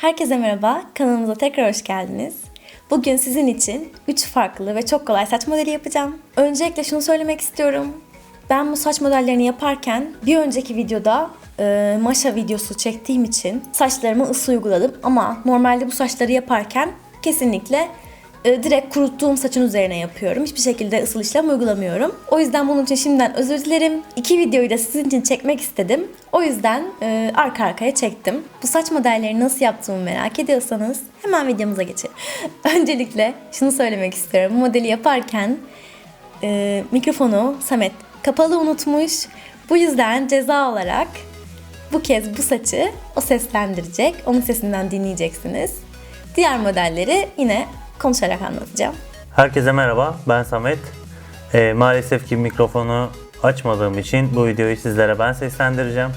Herkese merhaba, kanalımıza tekrar hoş geldiniz. Bugün sizin için 3 farklı ve çok kolay saç modeli yapacağım. Öncelikle şunu söylemek istiyorum. Ben bu saç modellerini yaparken bir önceki videoda e, maşa videosu çektiğim için saçlarıma ısı uyguladım. Ama normalde bu saçları yaparken kesinlikle e, direkt kuruttuğum saçın üzerine yapıyorum. Hiçbir şekilde ısıl işlem uygulamıyorum. O yüzden bunun için şimdiden özür dilerim. İki videoyu da sizin için çekmek istedim. O yüzden e, arka arkaya çektim. Bu saç modellerini nasıl yaptığımı merak ediyorsanız hemen videomuza geçelim. Öncelikle şunu söylemek istiyorum. Modeli yaparken e, mikrofonu Samet kapalı unutmuş. Bu yüzden ceza olarak bu kez bu saçı o seslendirecek. Onun sesinden dinleyeceksiniz. Diğer modelleri yine konuşarak anlatacağım. Herkese merhaba, ben Samet. Ee, maalesef ki mikrofonu açmadığım için bu videoyu sizlere ben seslendireceğim.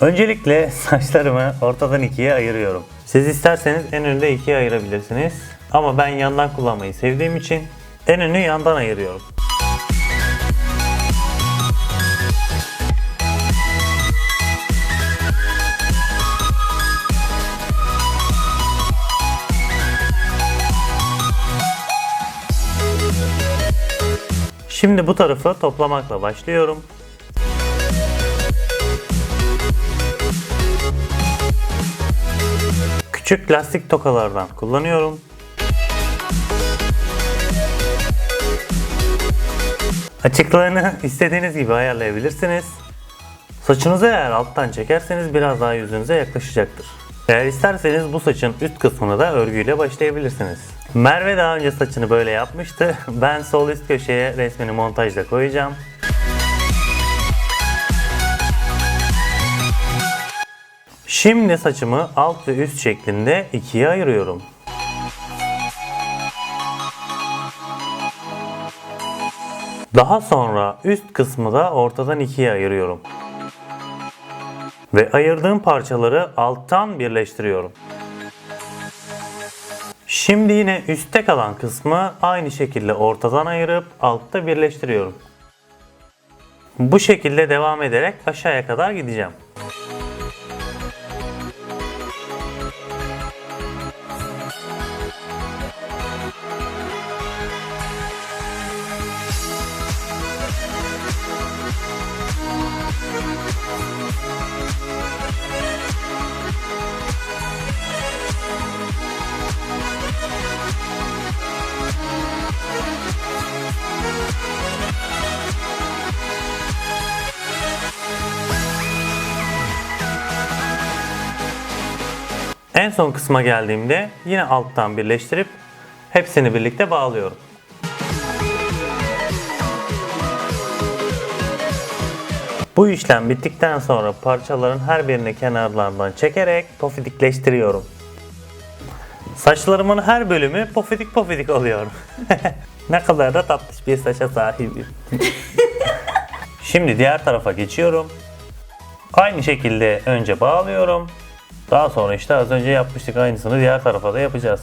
Öncelikle saçlarımı ortadan ikiye ayırıyorum. Siz isterseniz en önde ikiye ayırabilirsiniz. Ama ben yandan kullanmayı sevdiğim için en önü yandan ayırıyorum. Şimdi bu tarafı toplamakla başlıyorum. Küçük lastik tokalardan kullanıyorum. Açıklarını istediğiniz gibi ayarlayabilirsiniz. Saçınızı eğer alttan çekerseniz biraz daha yüzünüze yaklaşacaktır. Eğer isterseniz bu saçın üst kısmına da örgüyle başlayabilirsiniz. Merve daha önce saçını böyle yapmıştı. Ben sol üst köşeye resmini montajda koyacağım. Şimdi saçımı alt ve üst şeklinde ikiye ayırıyorum. Daha sonra üst kısmı da ortadan ikiye ayırıyorum. Ve ayırdığım parçaları alttan birleştiriyorum. Şimdi yine üstte kalan kısmı aynı şekilde ortadan ayırıp altta birleştiriyorum. Bu şekilde devam ederek aşağıya kadar gideceğim. En son kısma geldiğimde yine alttan birleştirip hepsini birlikte bağlıyorum. Bu işlem bittikten sonra parçaların her birini kenarlardan çekerek pofidikleştiriyorum. Saçlarımın her bölümü pofidik pofidik oluyor. ne kadar da tatlış bir saça sahibim. Şimdi diğer tarafa geçiyorum. Aynı şekilde önce bağlıyorum. Daha sonra işte az önce yapmıştık aynısını diğer tarafa da yapacağız.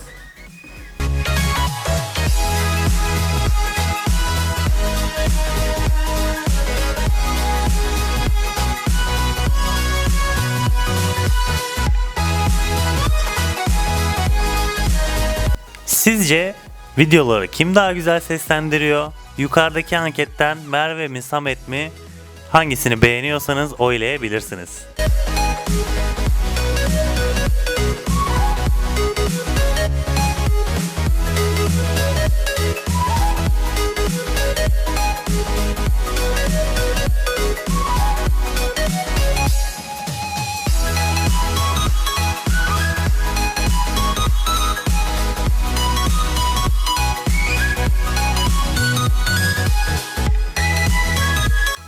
Sizce videoları kim daha güzel seslendiriyor? Yukarıdaki anketten Merve mi Samet mi? Hangisini beğeniyorsanız oylayabilirsiniz.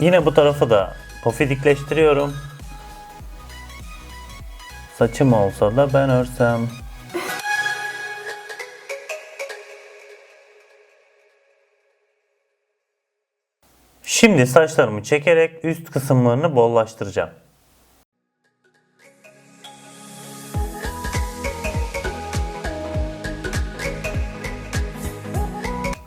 Yine bu tarafı da pofidikleştiriyorum. Saçım olsa da ben örsem. Şimdi saçlarımı çekerek üst kısımlarını bollaştıracağım.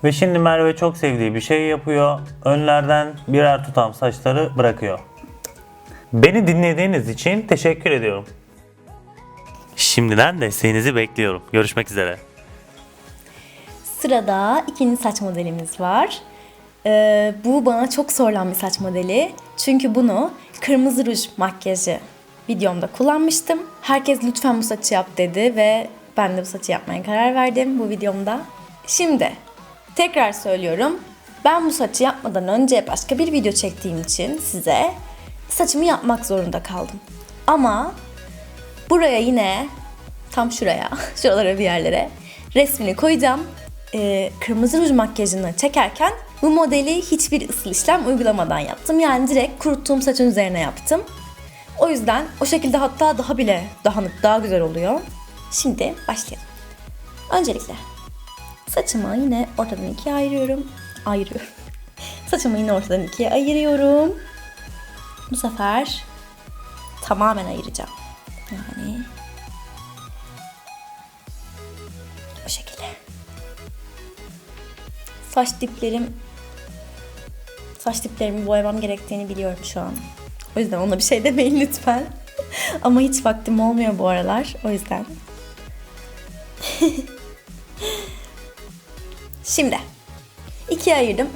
Ve şimdi Merve çok sevdiği bir şey yapıyor. Önlerden birer tutam saçları bırakıyor. Beni dinlediğiniz için teşekkür ediyorum. Şimdi Şimdiden desteğinizi bekliyorum. Görüşmek üzere. Sırada ikinci saç modelimiz var. Ee, bu bana çok sorulan bir saç modeli. Çünkü bunu kırmızı ruj makyajı videomda kullanmıştım. Herkes lütfen bu saçı yap dedi ve ben de bu saçı yapmaya karar verdim bu videomda. Şimdi tekrar söylüyorum. Ben bu saçı yapmadan önce başka bir video çektiğim için size saçımı yapmak zorunda kaldım. Ama buraya yine tam şuraya, şuralara bir yerlere resmini koyacağım. Ee, kırmızı ruj makyajını çekerken bu modeli hiçbir ısıl işlem uygulamadan yaptım. Yani direkt kuruttuğum saçın üzerine yaptım. O yüzden o şekilde hatta daha bile daha daha güzel oluyor. Şimdi başlayalım. Öncelikle saçımı yine ortadan ikiye ayırıyorum. Ayırıyorum. Saçımı yine ortadan ikiye ayırıyorum. Bu sefer tamamen ayıracağım. Yani o şekilde. Saç diplerim saç diplerimi boyamam gerektiğini biliyorum şu an. O yüzden ona bir şey demeyin lütfen. Ama hiç vaktim olmuyor bu aralar. O yüzden. Şimdi ikiye ayırdım.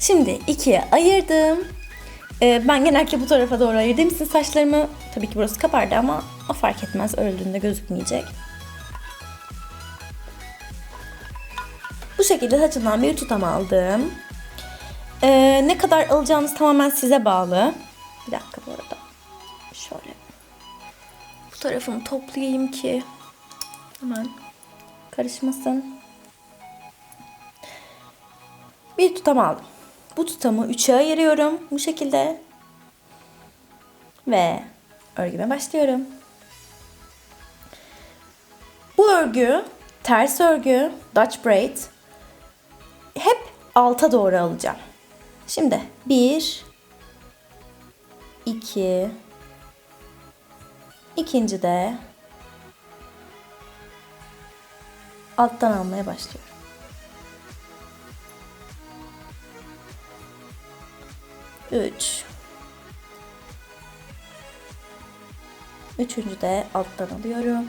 Şimdi ikiye ayırdım. Ee, ben genellikle bu tarafa doğru ayırdığım için saçlarımı tabii ki burası kabardı ama o fark etmez. Örüldüğünde gözükmeyecek. Bu şekilde saçımdan bir tutam aldım. Ee, ne kadar alacağınız tamamen size bağlı. Bir dakika bu arada. Şöyle. Bu tarafını toplayayım ki hemen karışmasın. Bir tutam aldım. Bu tutamı üçe ayırıyorum bu şekilde. Ve örgüme başlıyorum. Bu örgü ters örgü, Dutch braid hep alta doğru alacağım. Şimdi bir, iki, ikinci de alttan almaya başlıyorum. Üç. Üçüncü de alttan alıyorum.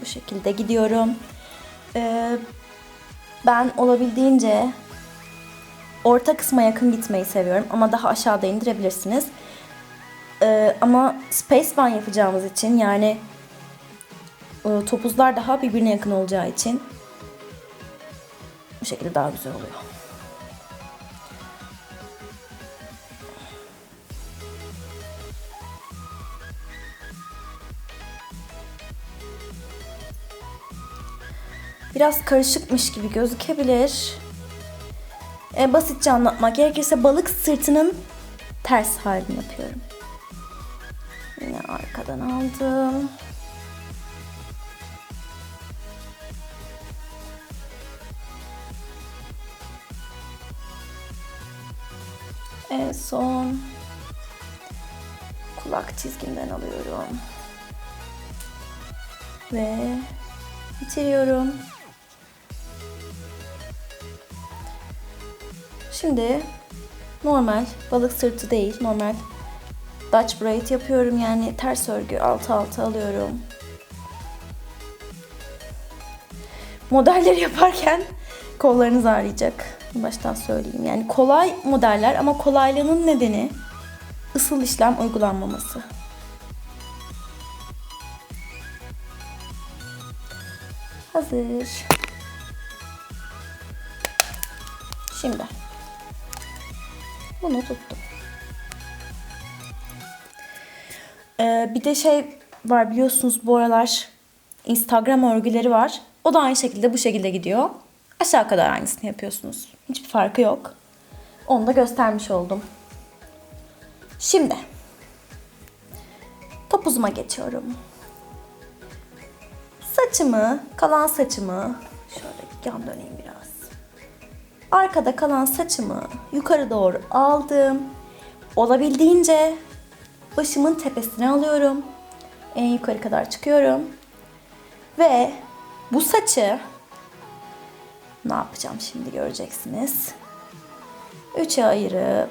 Bu şekilde gidiyorum. Ee, ben olabildiğince orta kısma yakın gitmeyi seviyorum ama daha aşağıda indirebilirsiniz. Ee, ama space band yapacağımız için yani e, topuzlar daha birbirine yakın olacağı için bu şekilde daha güzel oluyor. Biraz karışıkmış gibi gözükebilir. E, basitçe anlatmak gerekirse balık sırtının ters halini yapıyorum. Yine arkadan aldım. En son kulak çizgimden alıyorum. Ve bitiriyorum. Şimdi normal balık sırtı değil normal Dutch braid yapıyorum yani ters örgü altı altı alıyorum. Modelleri yaparken kollarınız ağrıyacak. Baştan söyleyeyim. Yani kolay modeller ama kolaylığının nedeni ısıl işlem uygulanmaması. Hazır. Şimdi bunu tuttum. Ee, bir de şey var biliyorsunuz bu aralar Instagram örgüleri var. O da aynı şekilde bu şekilde gidiyor. Aşağı kadar aynısını yapıyorsunuz. Hiçbir farkı yok. Onu da göstermiş oldum. Şimdi topuzuma geçiyorum. Saçımı, kalan saçımı şöyle yan döneyim. Arkada kalan saçımı yukarı doğru aldım. Olabildiğince başımın tepesine alıyorum. En yukarı kadar çıkıyorum. Ve bu saçı ne yapacağım şimdi göreceksiniz. Üçe ayırıp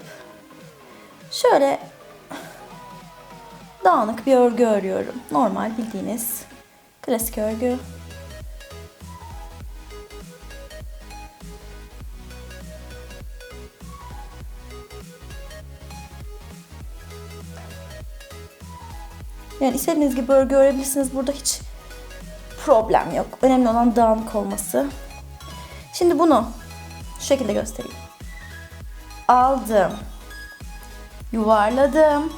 şöyle dağınık bir örgü örüyorum. Normal bildiğiniz klasik örgü. Yani istediğiniz gibi örgü örebilirsiniz. Burada hiç problem yok. Önemli olan dağınık olması. Şimdi bunu şu şekilde göstereyim. Aldım. Yuvarladım.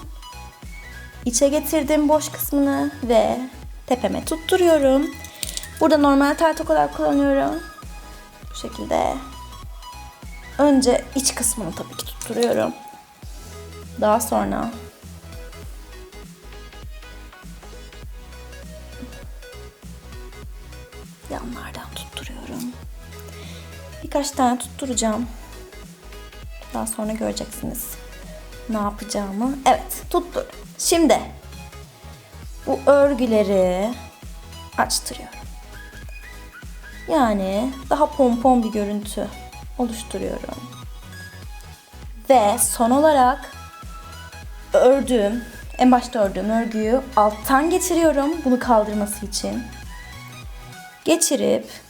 İçe getirdim boş kısmını ve tepeme tutturuyorum. Burada normal tel tokalar kullanıyorum. Bu şekilde. Önce iç kısmını tabii ki tutturuyorum. Daha sonra Birkaç tane tutturacağım. Daha sonra göreceksiniz ne yapacağımı. Evet, tuttur. Şimdi bu örgüleri açtırıyorum. Yani daha pompon bir görüntü oluşturuyorum. Ve son olarak ördüğüm, en başta ördüğüm örgüyü alttan geçiriyorum bunu kaldırması için. Geçirip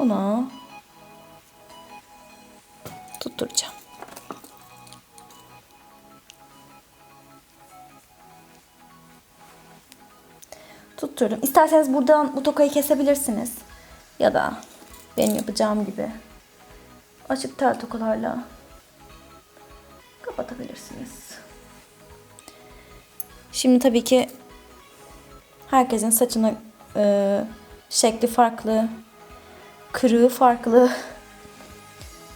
bunu tutturacağım. Tutturdum. İsterseniz buradan bu tokayı kesebilirsiniz. Ya da benim yapacağım gibi açık tel tokalarla kapatabilirsiniz. Şimdi tabii ki herkesin saçını e, şekli farklı, kırığı farklı.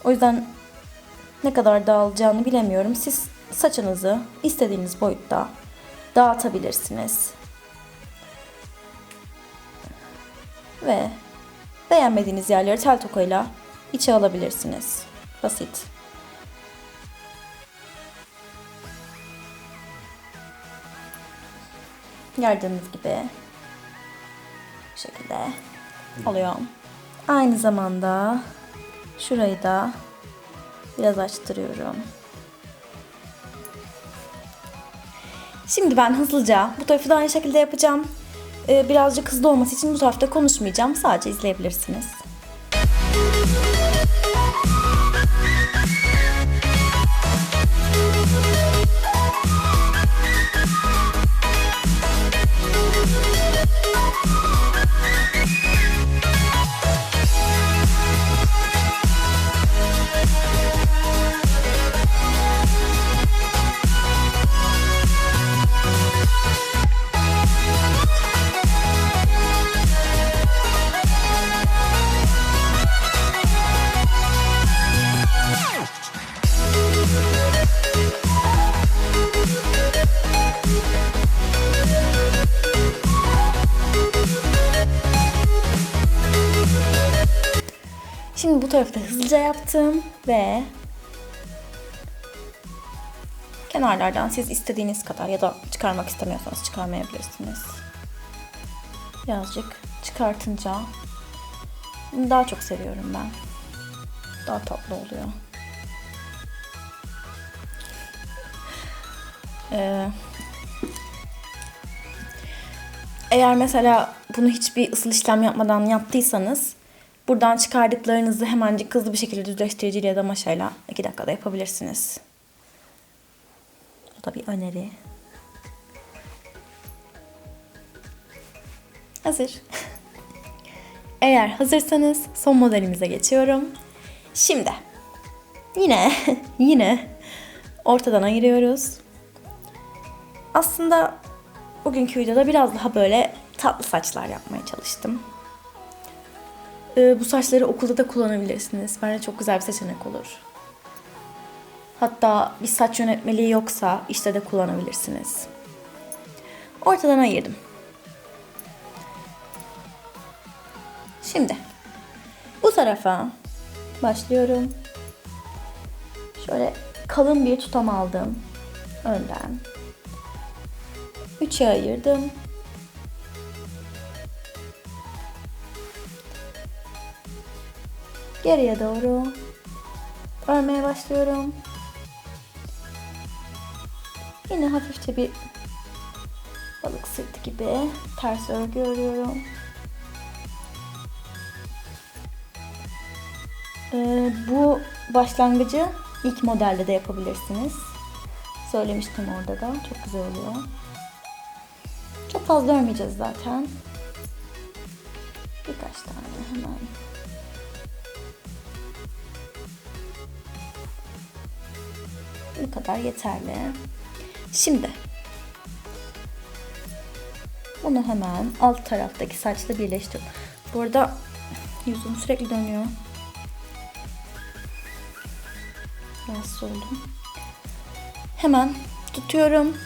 O yüzden ne kadar dağılacağını bilemiyorum. Siz saçınızı istediğiniz boyutta dağıtabilirsiniz. Ve beğenmediğiniz yerleri tel tokayla içe alabilirsiniz. Basit. Gördüğünüz gibi bu şekilde oluyor. Aynı zamanda şurayı da biraz açtırıyorum. Şimdi ben hızlıca bu tarafı da aynı şekilde yapacağım. Ee, birazcık hızlı olması için bu tarafta konuşmayacağım. Sadece izleyebilirsiniz. Yaptım ve kenarlardan siz istediğiniz kadar ya da çıkarmak istemiyorsanız çıkarmayabilirsiniz. Birazcık çıkartınca daha çok seviyorum ben. Daha tatlı oluyor. Ee, eğer mesela bunu hiçbir ısıl işlem yapmadan yaptıysanız buradan çıkardıklarınızı hemencik hızlı bir şekilde düzleştiriciyle ya da maşayla 2 dakikada yapabilirsiniz. Bu da bir öneri. Hazır. Eğer hazırsanız son modelimize geçiyorum. Şimdi yine yine ortadan ayırıyoruz. Aslında bugünkü videoda biraz daha böyle tatlı saçlar yapmaya çalıştım. Ee, bu saçları okulda da kullanabilirsiniz. Bence çok güzel bir seçenek olur. Hatta bir saç yönetmeliği yoksa işte de kullanabilirsiniz. Ortadan ayırdım. Şimdi bu tarafa başlıyorum. Şöyle kalın bir tutam aldım önden. Üçe ayırdım. Geriye doğru örmeye başlıyorum. Yine hafifçe bir balık sırtı gibi ters örgü örüyorum. Ee, bu başlangıcı ilk modelde de yapabilirsiniz. Söylemiştim orada da. Çok güzel oluyor. Çok fazla örmeyeceğiz zaten. Birkaç tane hemen. Bu kadar yeterli. Şimdi bunu hemen alt taraftaki saçla birleştiriyorum. Bu arada yüzüm sürekli dönüyor. Rahatsız oldum. Hemen tutuyorum.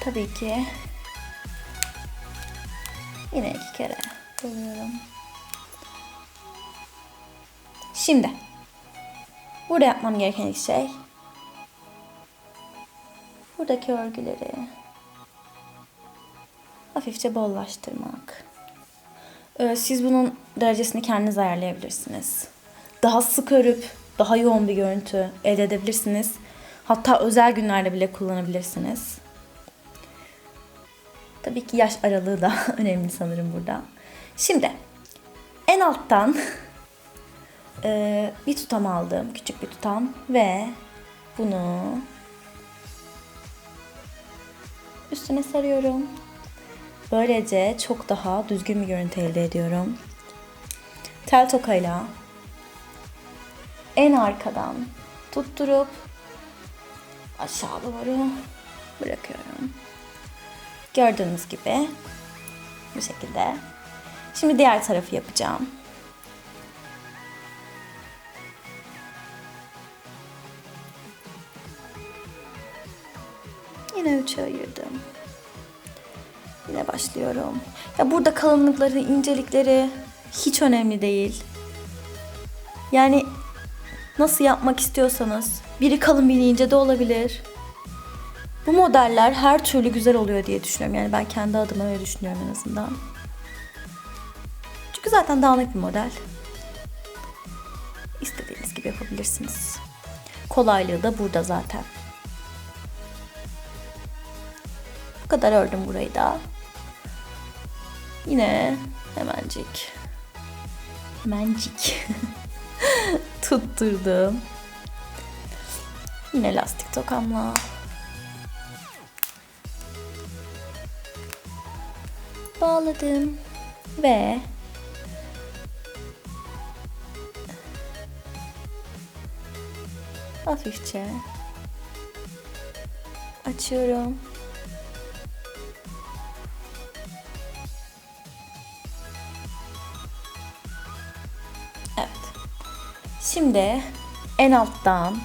Tabii ki yine iki kere doluyorum. Şimdi burada yapmam gereken ilk şey buradaki örgüleri hafifçe bollaştırmak. Ee, Siz bunun derecesini kendiniz ayarlayabilirsiniz. Daha sık örüp daha yoğun bir görüntü elde edebilirsiniz. Hatta özel günlerde bile kullanabilirsiniz. Tabii ki yaş aralığı da önemli sanırım burada. Şimdi en alttan e, bir tutam aldım. Küçük bir tutam ve bunu üstüne sarıyorum. Böylece çok daha düzgün bir görüntü elde ediyorum. Tel tokayla en arkadan tutturup aşağı doğru bırakıyorum. Gördüğünüz gibi bu şekilde. Şimdi diğer tarafı yapacağım. Yine üçe ayırdım. Yine başlıyorum. Ya burada kalınlıkları, incelikleri hiç önemli değil. Yani nasıl yapmak istiyorsanız biri kalın biri ince de olabilir. Bu modeller her türlü güzel oluyor diye düşünüyorum. Yani ben kendi adıma öyle düşünüyorum en azından. Çünkü zaten dağınık bir model. İstediğiniz gibi yapabilirsiniz. Kolaylığı da burada zaten. Kadar ördüm burayı da. Yine hemencik. Hemencik. Tutturdum. Yine lastik tokamla. Bağladım. Ve hafifçe açıyorum. Şimdi en alttan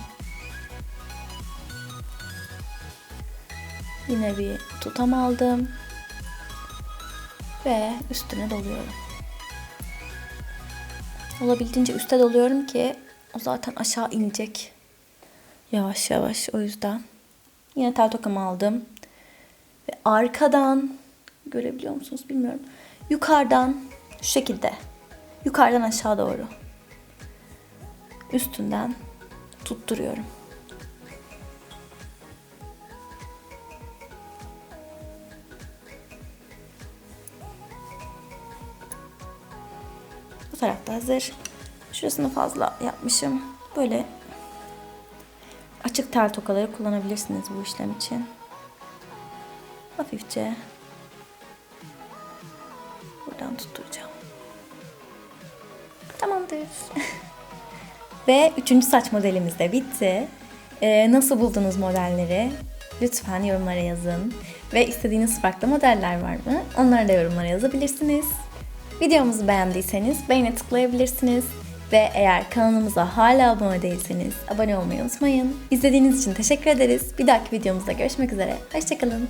yine bir tutam aldım ve üstüne doluyorum. Olabildiğince üste doluyorum ki o zaten aşağı inecek. Yavaş yavaş o yüzden. Yine tel tokamı aldım. Ve arkadan görebiliyor musunuz bilmiyorum. Yukarıdan şu şekilde. Yukarıdan aşağı doğru. Üstünden tutturuyorum. Bu tarafta hazır. Şurasını fazla yapmışım. Böyle açık tel tokaları kullanabilirsiniz bu işlem için. Hafifçe buradan tutturacağım. Tamamdır. Ve üçüncü saç modelimiz de bitti. Ee, nasıl buldunuz modelleri? Lütfen yorumlara yazın. Ve istediğiniz farklı modeller var mı? Onları da yorumlara yazabilirsiniz. Videomuzu beğendiyseniz beğene tıklayabilirsiniz. Ve eğer kanalımıza hala abone değilseniz abone olmayı unutmayın. İzlediğiniz için teşekkür ederiz. Bir dahaki videomuzda görüşmek üzere. Hoşçakalın.